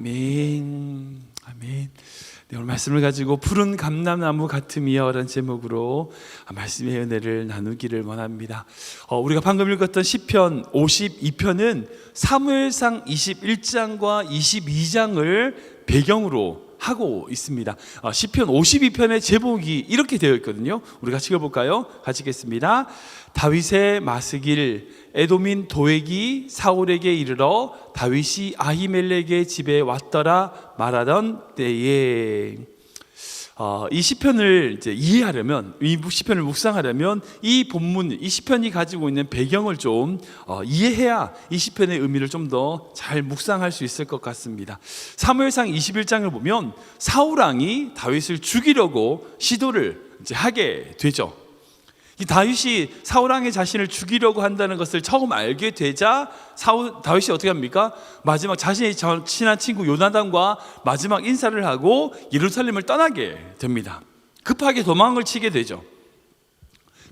아멘. 아멘. 네, 오늘 말씀을 가지고 푸른 감람나무 같으며라는 제목으로 말씀의 은혜를 나누기를 원합니다. 어, 우리가 방금 읽었던 시편 52편은 사무엘상 21장과 22장을 배경으로 하고 있습니다. 어, 시편 52편의 제목이 이렇게 되어 있거든요. 우리 같이 읽어볼까요? 같이 읽겠습니다. 다윗의 마스길 에도민 도액이 사울에게 이르러 다윗이 아히멜렉의 집에 왔더라 말하던 때에 어, 이 시편을 이제 이해하려면 이 시편을 묵상하려면 이 본문 이 시편이 가지고 있는 배경을 좀 어, 이해해야 이 시편의 의미를 좀 더 잘 묵상할 수 있을 것 같습니다. 사무엘상 21장을 보면 사울 왕이 다윗을 죽이려고 시도를 이제 하게 되죠. 이 다윗이 사울 왕의 자신을 죽이려고 한다는 것을 처음 알게 되자 사울 다윗이 어떻게 합니까? 마지막 자신의 전- 친한 친구 요나단과 마지막 인사를 하고 예루살렘을 떠나게 됩니다. 급하게 도망을 치게 되죠.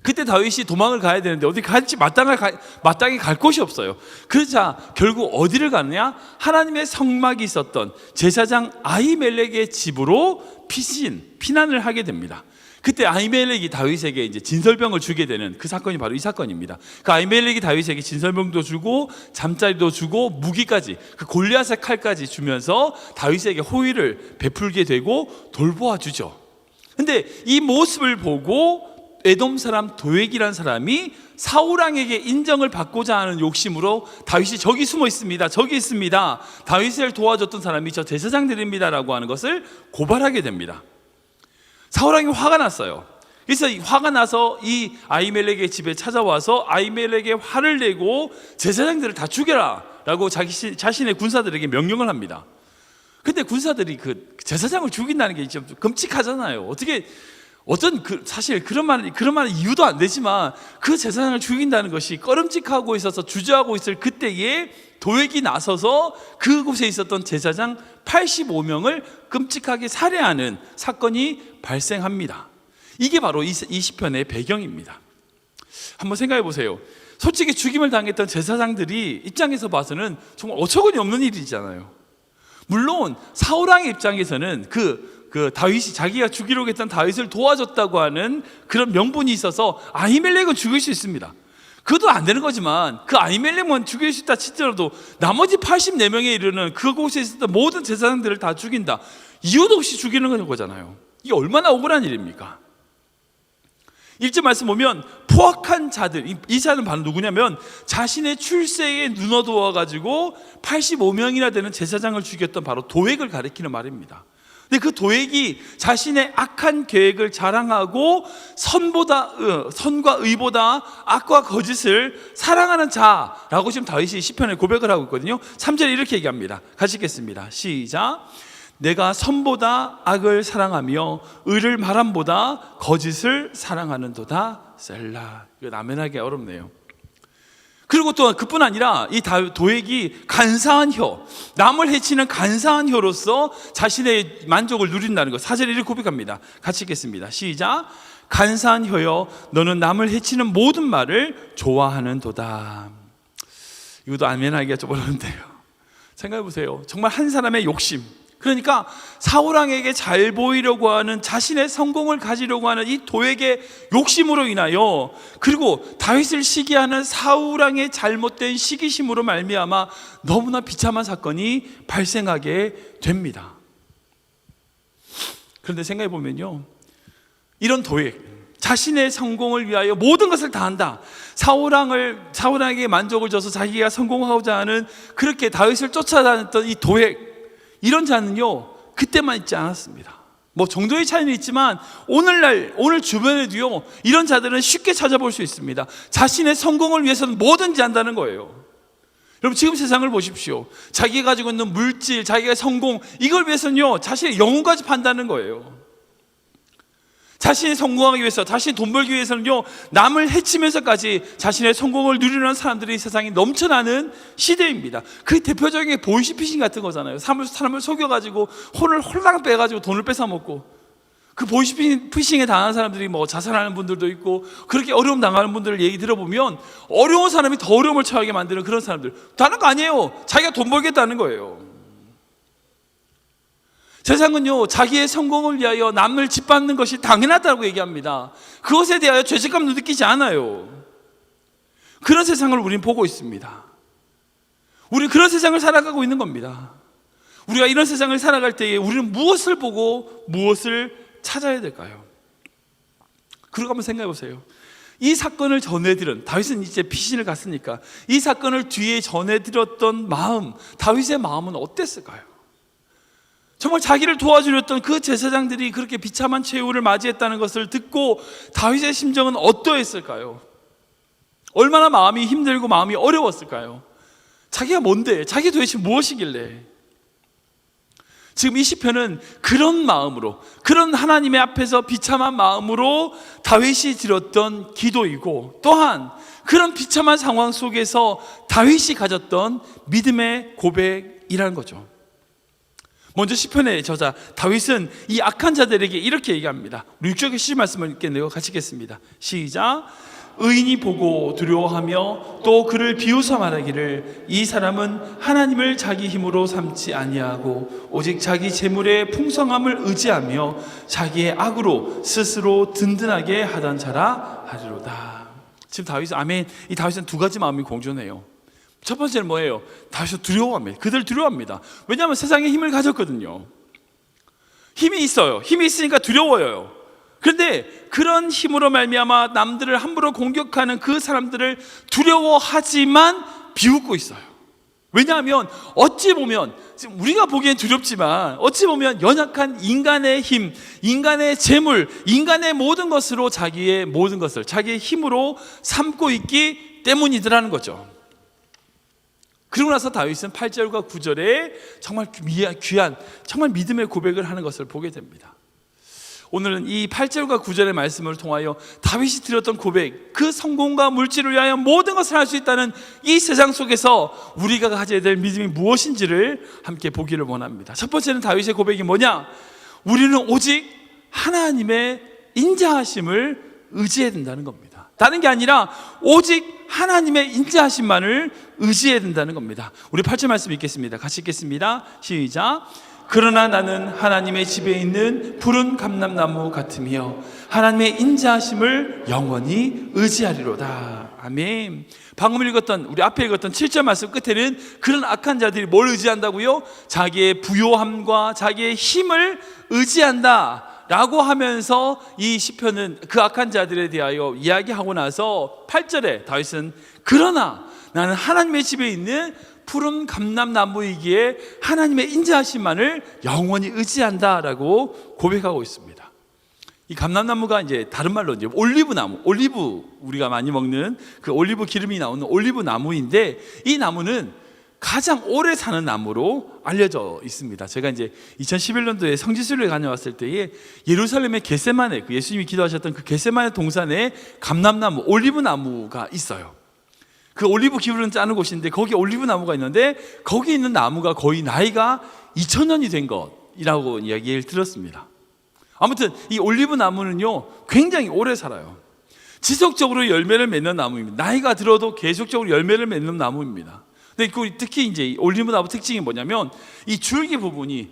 그때 다윗이 도망을 가야 되는데 어디 갈지 마땅히, 가, 마땅히 갈 곳이 없어요. 그러자 결국 어디를 가느냐? 하나님의 성막이 있었던 제사장 아히멜렉의 집으로 피신, 피난을 하게 됩니다. 그때 아히멜렉이 다윗에게 이제 진설병을 주게 되는 그 사건이 바로 이 사건입니다. 그 아히멜렉이 다윗에게 진설병도 주고 잠자리도 주고 무기까지 그 골리앗의 칼까지 주면서 다윗에게 호의를 베풀게 되고 돌보아 주죠. 근데 이 모습을 보고 에돔 사람 도액이라는 사람이 사울 왕에게 인정을 받고자 하는 욕심으로 다윗이 저기 숨어 있습니다. 저기 있습니다. 다윗을 도와줬던 사람이 저 제사장들입니다라고 하는 것을 고발하게 됩니다. 사울 왕이 화가 났어요. 그래서 이 화가 나서 이 아이멜렉의 집에 찾아와서 아이멜렉의 화를 내고 제사장들을 다 죽여라 라고 자기 시- 자신의 군사들에게 명령을 합니다. 근데 군사들이 그 제사장을 죽인다는 게 좀 끔찍하잖아요. 어떻게 어떤 그 사실 그런 말 그런 말 이유도 안 되지만 그 제사장을 죽인다는 것이 꺼름직하고 있어서 주저하고 있을 그때에 도액이 나서서 그곳에 있었던 제사장 85명을 끔찍하게 살해하는 사건이 발생합니다. 이게 바로 이, 이 시편의 배경입니다. 한번 생각해 보세요. 솔직히 죽임을 당했던 제사장들이 입장에서 봐서는 정말 어처구니 없는 일이잖아요. 물론 사울 왕의 입장에서는 그, 그 다윗이 자기가 죽이려고 했던 다윗을 도와줬다고 하는 그런 명분이 있어서 아히멜렉은 죽일 수 있습니다. 그것도 안 되는 거지만 그 아히멜렉만 죽일 수 있다 치더라도 나머지 84명에 이르는 그곳에 있었던 모든 제사장들을 다 죽인다. 이유도 없이 죽이는 거잖아요. 이게 얼마나 억울한 일입니까? 일절 말씀 보면 포악한 자들 이- 이 자는 바로 누구냐면 자신의 출세에 눈어두어 가지고 85명이나 되는 제사장을 죽였던 바로 도액을 가리키는 말입니다. 근데 그 도액이 자신의 악한 계획을 자랑하고 선보다 어, 선과 의보다 악과 거짓을 사랑하는 자라고 지금 다윗이 시편에 고백을 하고 있거든요. 3절에 이렇게 얘기합니다. 같이 읽겠습니다. 시작. 내가 선보다 악을 사랑하며 의를 말함보다 거짓을 사랑하는도다 셀라 이거 남연하기 어렵네요 그리고 또 그뿐 아니라 이 다- 도액이 간사한 혀 남을 해치는 간사한 혀로서 자신의 만족을 누린다는 것 사절에 이렇게 고백합니다 같이 읽겠습니다 시작 간사한 혀여 너는 남을 해치는 모든 말을 좋아하는 도다 이것도 안면하기가 좀 어려운데요. 생각해 보세요. 정말 한 사람의 욕심. 그러니까 사울왕에게 잘 보이려고 하는 자신의 성공을 가지려고 하는 이 도액의 욕심으로 인하여 그리고 다윗을 시기하는 사울왕의 잘못된 시기심으로 말미암아 너무나 비참한 사건이 발생하게 됩니다. 그런데 생각해 보면요. 이런 도액 자신의 성공을 위하여 모든 것을 다 한다. 사울왕을 사울왕에게 만족을 줘서 자기가 성공하고자 하는 그렇게 다윗을 쫓아다녔던 이 도액 이런 자는요 그때만 있지 않았습니다. 뭐 정도의 차이는 있지만 오늘날 오늘 주변에도요 이런 자들은 쉽게 찾아볼 수 있습니다. 자신의 성공을 위해서는 뭐든지 한다는 거예요. 여러분 지금 세상을 보십시오. 자기가 가지고 있는 물질, 자기가 성공 이걸 위해서는요 자신의 영혼까지 판다는 거예요. 자신이 성공하기 위해서, 자신이 돈 벌기 위해서는요, 남을 해치면서까지 자신의 성공을 누리는 사람들이 이 세상에 넘쳐나는 시대입니다. 그 대표적인 게 보이시피싱 같은 거잖아요. 사람을, 사람을 속여가지고, 혼을 홀랑 빼가지고 돈을 뺏어먹고, 그 보이시피싱에 당한 사람들이 뭐 자살하는 분들도 있고, 그렇게 어려움 당하는 분들을 얘기 들어보면, 어려운 사람이 더 어려움을 처하게 만드는 그런 사람들. 다른 거 아니에요. 자기가 돈 벌겠다는 거예요. 세상은요, 자기의 성공을 위하여 남을 짓밟는 것이 당연하다고 얘기합니다. 그것에 대하여 죄책감도 느끼지 않아요. 그런 세상을 우리는 보고 있습니다. 우리 그런 세상을 살아가고 있는 겁니다. 우리가 이런 세상을 살아갈 때에 우리는 무엇을 보고 무엇을 찾아야 될까요? 그리고 한번 생각해 보세요. 이 사건을 전해들은 다윗은 이제 피신을 갔으니까 이 사건을 뒤에 전해들었던 마음, 다윗의 마음은 어땠을까요? 정말 자기를 도와주렸던 그 제사장들이 그렇게 비참한 최후를 맞이했다는 것을 듣고 다윗의 심정은 어떠했을까요? 얼마나 마음이 힘들고 마음이 어려웠을까요? 자기가 뭔데? 자기 도대체 무엇이길래? 지금 이 시편은 그런 마음으로 그런 하나님의 앞에서 비참한 마음으로 다윗이 드렸던 기도이고 또한 그런 비참한 상황 속에서 다윗이 가졌던 믿음의 고백이라는 거죠. 먼저 시편의 저자 다윗은 이 악한 자들에게 이렇게 얘기합니다. 우리 6절의 시 말씀을 읽겠네요. 같이 읽겠습니다. 시작. 의인이 보고 두려워하며 또 그를 비웃어 말하기를 이 사람은 하나님을 자기 힘으로 삼지 아니하고 오직 자기 재물의 풍성함을 의지하며 자기의 악으로 스스로 든든하게 하던 자라 하리로다. 지금 다윗은 아멘. 이 다윗은 두 가지 마음이 공존해요. 첫 번째는 뭐예요? 다윗은 두려워합니다. 그들 두려워합니다. 왜냐하면 세상에 힘을 가졌거든요. 힘이 있어요. 힘이 있으니까 두려워요. 그런데 그런 힘으로 말미암아 남들을 함부로 공격하는 그 사람들을 두려워하지만 비웃고 있어요. 왜냐하면 어찌 보면 우리가 보기엔 두렵지만 어찌 보면 연약한 인간의 힘, 인간의 재물, 인간의 모든 것으로 자기의 모든 것을 자기의 힘으로 삼고 있기 때문이더라는 거죠. 그러고 나서 다윗은 8절과 9절에 정말 귀한 정말 믿음의 고백을 하는 것을 보게 됩니다. 오늘은 이 8절과 9절의 말씀을 통하여 다윗이 드렸던 고백, 그 성공과 물질을 위하여 모든 것을 할 수 있다는 이 세상 속에서 우리가 가져야 될 믿음이 무엇인지를 함께 보기를 원합니다. 첫 번째는 다윗의 고백이 뭐냐? 우리는 오직 하나님의 인자하심을 의지해야 된다는 겁니다. 다른 게 아니라 오직 하나님의 인자하심만을 의지해야 된다는 겁니다. 우리 8절 말씀 읽겠습니다. 같이 읽겠습니다. 시작. 그러나 나는 하나님의 집에 있는 푸른 감람나무 같으며 하나님의 인자하심을 영원히 의지하리로다. 아멘. 방금 읽었던 우리 앞에 읽었던 7절 말씀 끝에는 그런 악한 자들이 뭘 의지한다고요? 자기의 부요함과 자기의 힘을 의지한다. 라고 하면서 이 시편은 그 악한 자들에 대하여 이야기하고 나서 8절에 다윗은 그러나 나는 하나님의 집에 있는 푸른 감람나무이기에 하나님의 인자하심만을 영원히 의지한다라고 고백하고 있습니다. 이 감람나무가 이제 다른 말로 이제 올리브 나무, 올리브 우리가 많이 먹는 그 올리브 기름이 나오는 올리브 나무인데 이 나무는 가장 오래 사는 나무로 알려져 있습니다. 제가 이제 2011년도에 성지순례 다녀왔을 때에 예루살렘의 겟세만에 그 예수님이 기도하셨던 그 겟세만의 동산에 감람나무, 올리브 나무가 있어요. 그 올리브 기울은 짜는 곳인데 거기 올리브 나무가 있는데 거기 있는 나무가 거의 나이가 2000년이 된 것이라고 이야기를 들었습니다. 아무튼 이 올리브 나무는요 굉장히 오래 살아요. 지속적으로 열매를 맺는 나무입니다. 나이가 들어도 계속적으로 열매를 맺는 나무입니다. 근데 그 특히 이제 올리브 나무 특징이 뭐냐면 이 줄기 부분이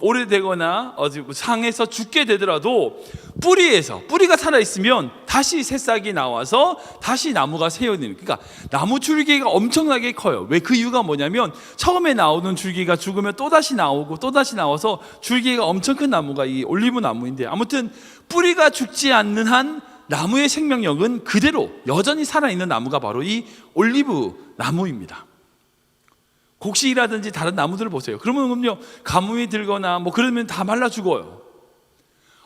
오래되거나 어디 상해서 죽게 되더라도 뿌리에서 뿌리가 살아 있으면 다시 새싹이 나와서 다시 나무가 세워지는 그러니까 나무 줄기가 엄청나게 커요. 왜 그 이유가 뭐냐면 처음에 나오는 줄기가 죽으면 또 다시 나오고 또 다시 나와서 줄기가 엄청 큰 나무가 이 올리브 나무인데 아무튼 뿌리가 죽지 않는 한 나무의 생명력은 그대로 여전히 살아있는 나무가 바로 이 올리브 나무입니다. 곡식이라든지 다른 나무들을 보세요. 그러면요, 가뭄이 들거나 뭐 그러면 다 말라 죽어요.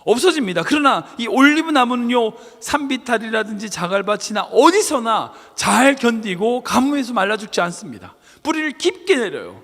없어집니다. 그러나 이 올리브 나무는요, 산비탈이라든지 자갈밭이나 어디서나 잘 견디고 가뭄에서 말라 죽지 않습니다. 뿌리를 깊게 내려요.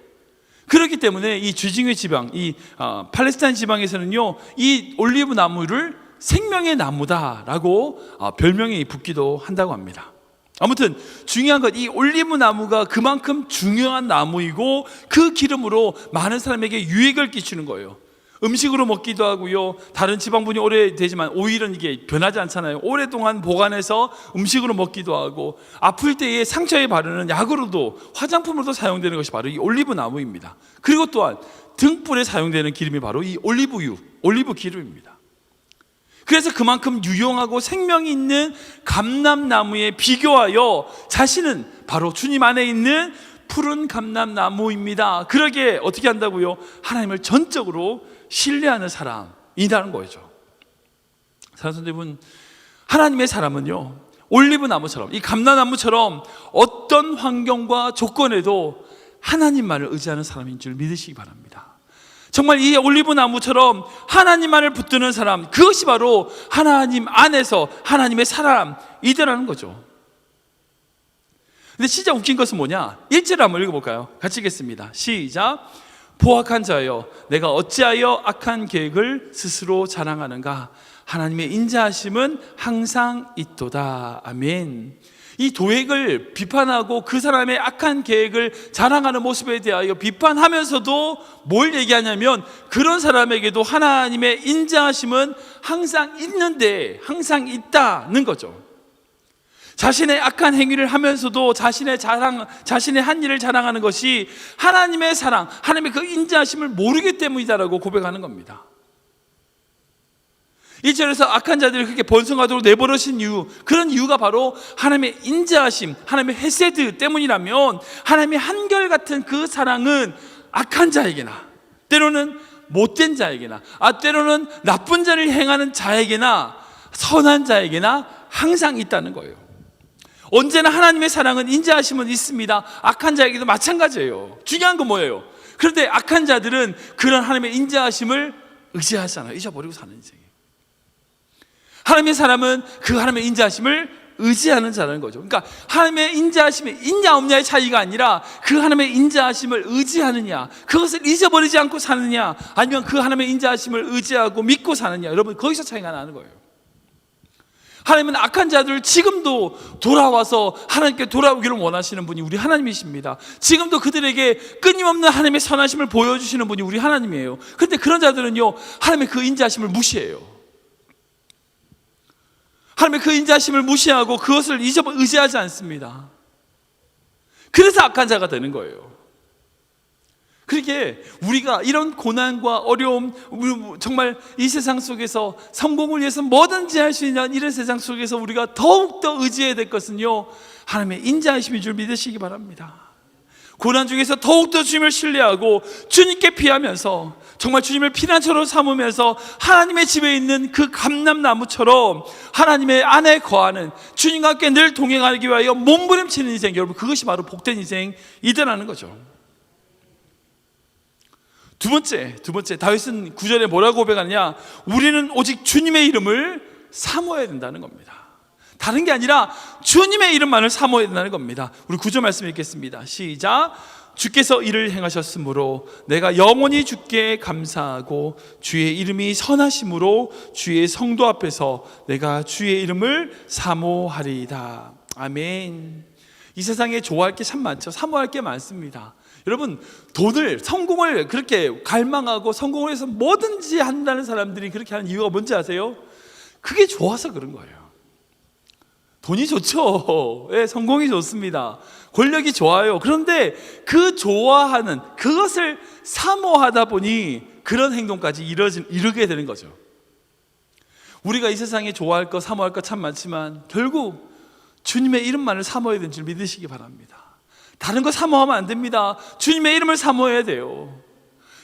그렇기 때문에 이 주징의 지방, 이 어, 팔레스타인 지방에서는요, 이 올리브 나무를 생명의 나무다라고 어, 별명이 붙기도 한다고 합니다. 아무튼 중요한 것 이 올리브 나무가 그만큼 중요한 나무이고 그 기름으로 많은 사람에게 유익을 끼치는 거예요. 음식으로 먹기도 하고요. 다른 지방분이 오래되지만 오일은 이게 변하지 않잖아요. 오랫동안 보관해서 음식으로 먹기도 하고 아플 때에 상처에 바르는 약으로도 화장품으로도 사용되는 것이 바로 이 올리브 나무입니다. 그리고 또한 등불에 사용되는 기름이 바로 이 올리브유, 올리브 기름입니다. 그래서 그만큼 유용하고 생명이 있는 감람나무에 비교하여 자신은 바로 주님 안에 있는 푸른 감람나무입니다. 그러게 어떻게 한다고요? 하나님을 전적으로 신뢰하는 사람이라는 거죠. 사랑하는 여러분, 하나님의 사람은요, 올리브 나무처럼, 이 감람나무처럼 어떤 환경과 조건에도 하나님만을 의지하는 사람인 줄 믿으시기 바랍니다. 정말 이 올리브 나무처럼 하나님만을 붙드는 사람, 그것이 바로 하나님 안에서 하나님의 사람이더라는 거죠. 근데 진짜 웃긴 것은 뭐냐? 1절 한번 읽어볼까요? 같이 읽겠습니다. 시작. 포악한 자여, 내가 어찌하여 악한 계획을 스스로 자랑하는가? 하나님의 인자하심은 항상 있도다. 아멘. 이 도액을 비판하고 그 사람의 악한 계획을 자랑하는 모습에 대하여 비판하면서도 뭘 얘기하냐면 그런 사람에게도 하나님의 인자하심은 항상 있는데 항상 있다는 거죠. 자신의 악한 행위를 하면서도 자신의 자랑, 자신의 한 일을 자랑하는 것이 하나님의 사랑, 하나님의 그 인자하심을 모르기 때문이다라고 고백하는 겁니다. 이절에서 악한 자들을 그렇게 번성하도록 내버려신 이유, 그런 이유가 바로 하나님의 인자하심, 하나님의 헤세드 때문이라면 하나님의 한결같은 그 사랑은 악한 자에게나 때로는 못된 자에게나 아 때로는 나쁜 자를 행하는 자에게나 선한 자에게나 항상 있다는 거예요. 언제나 하나님의 사랑은 인자하심은 있습니다. 악한 자에게도 마찬가지예요. 중요한 건 뭐예요? 그런데 악한 자들은 그런 하나님의 인자하심을 의지하잖아요. 잊어버리고 사는 인생이에요. 하나님의 사람은 그 하나님의 인자하심을 의지하는 자라는 거죠. 그러니까 하나님의 인자하심이 있냐 없냐의 차이가 아니라 그 하나님의 인자하심을 의지하느냐, 그것을 잊어버리지 않고 사느냐, 아니면 그 하나님의 인자하심을 의지하고 믿고 사느냐. 여러분 거기서 차이가 나는 거예요. 하나님은 악한 자들을 지금도 돌아와서 하나님께 돌아오기를 원하시는 분이 우리 하나님이십니다. 지금도 그들에게 끊임없는 하나님의 선하심을 보여주시는 분이 우리 하나님이에요. 그런데 그런 자들은요, 하나님의 그 인자하심을 무시해요. 하나님의 그 인자심을 무시하고 그것을 잊어 의지하지 않습니다. 그래서 악한 자가 되는 거예요. 그렇게 우리가 이런 고난과 어려움, 정말 이 세상 속에서 성공을 위해서 뭐든지 할 수 있는 이런 세상 속에서 우리가 더욱더 의지해야 될 것은요, 하나님의 인자하심인 줄 믿으시기 바랍니다. 고난 중에서 더욱더 주님을 신뢰하고 주님께 피하면서 정말 주님을 피난처로 삼으면서 하나님의 집에 있는 그 감람나무처럼 하나님의 안에 거하는 주님과 함께 늘 동행하기 위하여 몸부림치는 인생 여러분 그것이 바로 복된 인생이더라는 거죠. 두 번째, 두 번째 다윗은 구절에 뭐라고 고백하느냐? 우리는 오직 주님의 이름을 사모해야 된다는 겁니다. 다른 게 아니라 주님의 이름만을 사모해야 된다는 겁니다. 우리 구절 말씀 읽겠습니다. 시작. 주께서 이를 행하셨으므로 내가 영원히 주께 감사하고 주의 이름이 선하심으로 주의 성도 앞에서 내가 주의 이름을 사모하리이다. 아멘. 이 세상에 좋아할 게 참 많죠. 사모할 게 많습니다. 여러분, 돈을, 성공을 그렇게 갈망하고 성공을 해서 뭐든지 한다는 사람들이 그렇게 하는 이유가 뭔지 아세요? 그게 좋아서 그런 거예요. 돈이 좋죠. 예, 성공이 좋습니다. 권력이 좋아요. 그런데 그 좋아하는 그것을 사모하다 보니 그런 행동까지 이뤄진, 이루게 되는 거죠. 우리가 이 세상에 좋아할 것, 사모할 것 참 많지만 결국 주님의 이름만을 사모해야 되는 줄 믿으시기 바랍니다. 다른 거 사모하면 안 됩니다. 주님의 이름을 사모해야 돼요.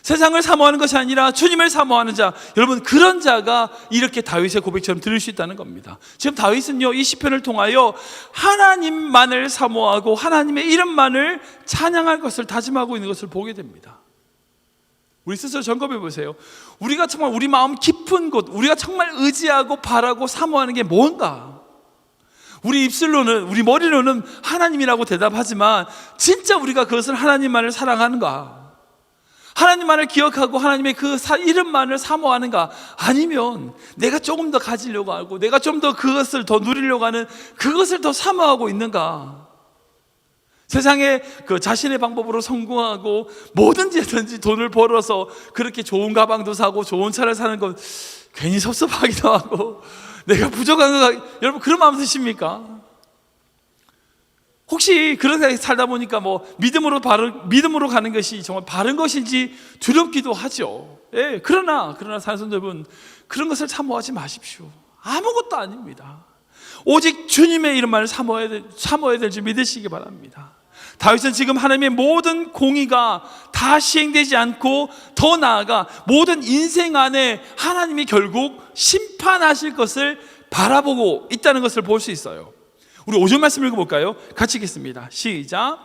세상을 사모하는 것이 아니라 주님을 사모하는 자, 여러분 그런 자가 이렇게 다윗의 고백처럼 들을 수 있다는 겁니다. 지금 다윗은요 이 시편을 통하여 하나님만을 사모하고 하나님의 이름만을 찬양할 것을 다짐하고 있는 것을 보게 됩니다. 우리 스스로 점검해 보세요. 우리가 정말 우리 마음 깊은 곳, 우리가 정말 의지하고 바라고 사모하는 게 뭔가? 우리 입술로는 우리 머리로는 하나님이라고 대답하지만 진짜 우리가 그것을 하나님만을 사랑하는가? 하나님만을 기억하고 하나님의 그 이름만을 사모하는가? 아니면 내가 조금 더 가지려고 하고 내가 좀 더 그것을 더 누리려고 하는 그것을 더 사모하고 있는가? 세상에 그 자신의 방법으로 성공하고 뭐든지 하든지 돈을 벌어서 그렇게 좋은 가방도 사고 좋은 차를 사는 건 괜히 섭섭하기도 하고 내가 부족한 거 같- 여러분 그런 마음 드십니까? 혹시 그렇게 살다 보니까 뭐 믿음으로 바른 믿음으로 가는 것이 정말 바른 것인지 두렵기도 하죠. 예, 그러나 그러나 사는 여러분 그런 것을 사모하지 마십시오. 아무것도 아닙니다. 오직 주님의 이름만을 사모해야, 될- 사모해야 될 줄 믿으시기 바랍니다. 다윗은 지금 하나님의 모든 공의가 다 시행되지 않고 더 나아가 모든 인생 안에 하나님이 결국 심판하실 것을 바라보고 있다는 것을 볼 수 있어요. 우리 오전 말씀 읽어볼까요? 같이 읽겠습니다. 시작.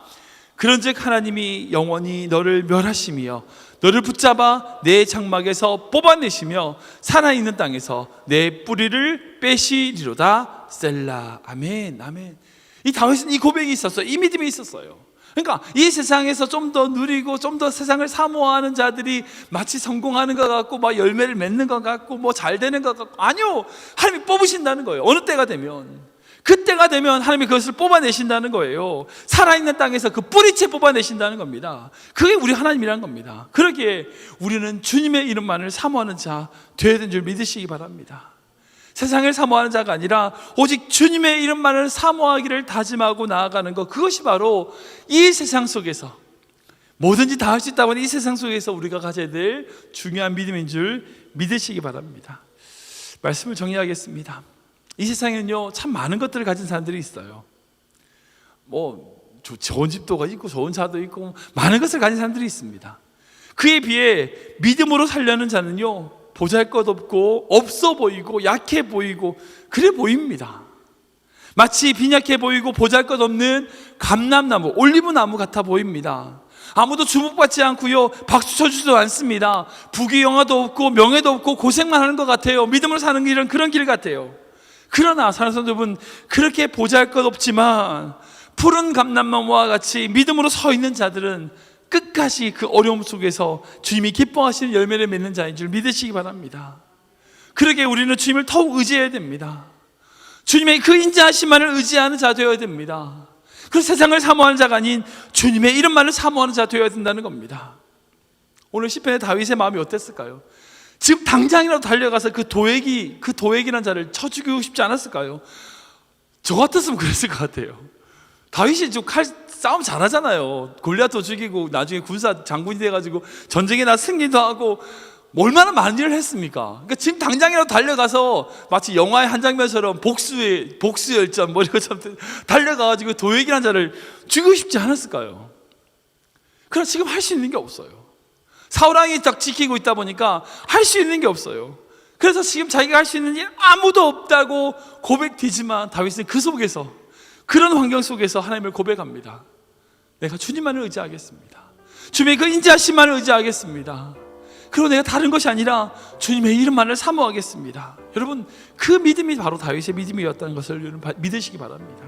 그런즉 하나님이 영원히 너를 멸하시며 너를 붙잡아 내 장막에서 뽑아내시며 살아있는 땅에서 내 뿌리를 빼시리로다. 셀라. 아멘. 아멘. 이 다윗은 이 고백이 있었어요. 이 믿음이 있었어요. 그러니까 이 세상에서 좀 더 누리고 좀 더 세상을 사모하는 자들이 마치 성공하는 것 같고 막 열매를 맺는 것 같고 뭐 잘 되는 것 같고 아니요. 하나님이 뽑으신다는 거예요. 어느 때가 되면 그때가 되면 하나님이 그것을 뽑아내신다는 거예요. 살아있는 땅에서 그 뿌리채 뽑아내신다는 겁니다. 그게 우리 하나님이란 겁니다. 그러기에 우리는 주님의 이름만을 사모하는 자 되어야 되는 줄 믿으시기 바랍니다. 세상을 사모하는 자가 아니라 오직 주님의 이름만을 사모하기를 다짐하고 나아가는 것 그것이 바로 이 세상 속에서 뭐든지 다 할 수 있다고 하는 이 세상 속에서 우리가 가져야 될 중요한 믿음인 줄 믿으시기 바랍니다. 말씀을 정리하겠습니다. 이 세상에는요 참 많은 것들을 가진 사람들이 있어요. 뭐 조- 좋은 집도 있고 좋은 차도 있고 많은 것을 가진 사람들이 있습니다. 그에 비해 믿음으로 살려는 자는요 보잘 것 없고 없어 보이고 약해 보이고 그래 보입니다. 마치 빈약해 보이고 보잘 것 없는 감람나무, 올리브나무 같아 보입니다. 아무도 주목받지 않고요. 박수 쳐주지도 않습니다. 부귀 영화도 없고 명예도 없고 고생만 하는 것 같아요. 믿음으로 사는 길은 그런 길 같아요. 그러나 사는 사람들은 그렇게 보잘 것 없지만 푸른 감람나무와 같이 믿음으로 서 있는 자들은 끝까지 그 어려움 속에서 주님이 기뻐하시는 열매를 맺는 자인 줄 믿으시기 바랍니다. 그러게 우리는 주님을 더욱 의지해야 됩니다. 주님의 그 인자하심만을 의지하는 자 되어야 됩니다. 그 세상을 사모하는 자가 아닌 주님의 이름만을 사모하는 자 되어야 된다는 겁니다. 오늘 시편의 다윗의 마음이 어땠을까요? 지금 당장이라도 달려가서 그 도액이 그 도액이라는 자를 쳐 죽이고 싶지 않았을까요? 저 같았으면 그랬을 것 같아요. 다윗이 좀칼 싸움 잘하잖아요. 골리앗도 죽이고 나중에 군사 장군이 돼가지고 전쟁에 나 승리도 하고 얼마나 많은 일을 했습니까? 그러니까 지금 당장이라도 달려가서 마치 영화의 한 장면처럼 복수의 복수 열전 뭐 이것처럼 달려가가지고 도액이라는 자를 죽이고 싶지 않았을까요? 그러나 지금 할 수 있는 게 없어요. 사우랑이 딱 지키고 있다 보니까 할 수 있는 게 없어요. 그래서 지금 자기가 할 수 있는 일 아무도 없다고 고백되지만 다윗은 그 속에서 그런 환경 속에서 하나님을 고백합니다. 내가 주님만을 의지하겠습니다. 주님의 그 인자하심만을 의지하겠습니다. 그리고 내가 다른 것이 아니라 주님의 이름만을 사모하겠습니다. 여러분 그 믿음이 바로 다윗의 믿음이었다는 것을 여러분 바- 믿으시기 바랍니다.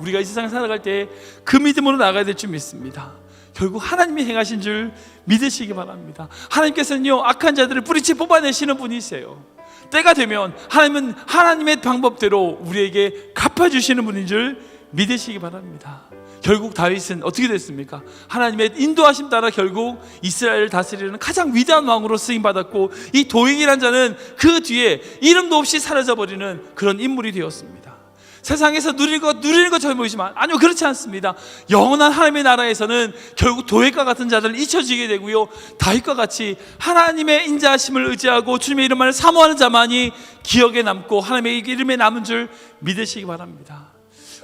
우리가 이 세상을 살아갈 때 그 믿음으로 나가야 될 줄 믿습니다. 결국 하나님이 행하신 줄 믿으시기 바랍니다. 하나님께서는요 악한 자들을 뿌리채 뽑아내시는 분이세요. 때가 되면 하나님은 하나님의 방법대로 우리에게 갚아주시는 분인 줄 믿으시기 바랍니다. 결국 다윗은 어떻게 됐습니까? 하나님의 인도하심 따라 결국 이스라엘을 다스리는 가장 위대한 왕으로 쓰임 받았고 이 도익이란 자는 그 뒤에 이름도 없이 사라져 버리는 그런 인물이 되었습니다. 세상에서 누릴 것 누리는 것처럼 보이지만 아니요 그렇지 않습니다. 영원한 하나님의 나라에서는 결국 도액과 같은 자들은 잊혀지게 되고요. 다윗과 같이 하나님의 인자하심을 의지하고 주님의 이름만을 사모하는 자만이 기억에 남고 하나님의 이름에 남은 줄 믿으시기 바랍니다.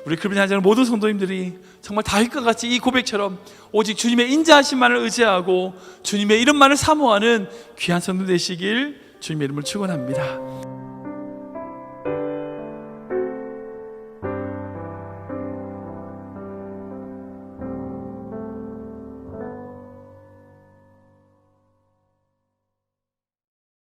우리 그리스도인 하자는 모든 성도님들이 정말 다윗과 같이 이 고백처럼 오직 주님의 인자하심만을 의지하고 주님의 이름만을 사모하는 귀한 성도 되시길 주님의 이름을 축원합니다.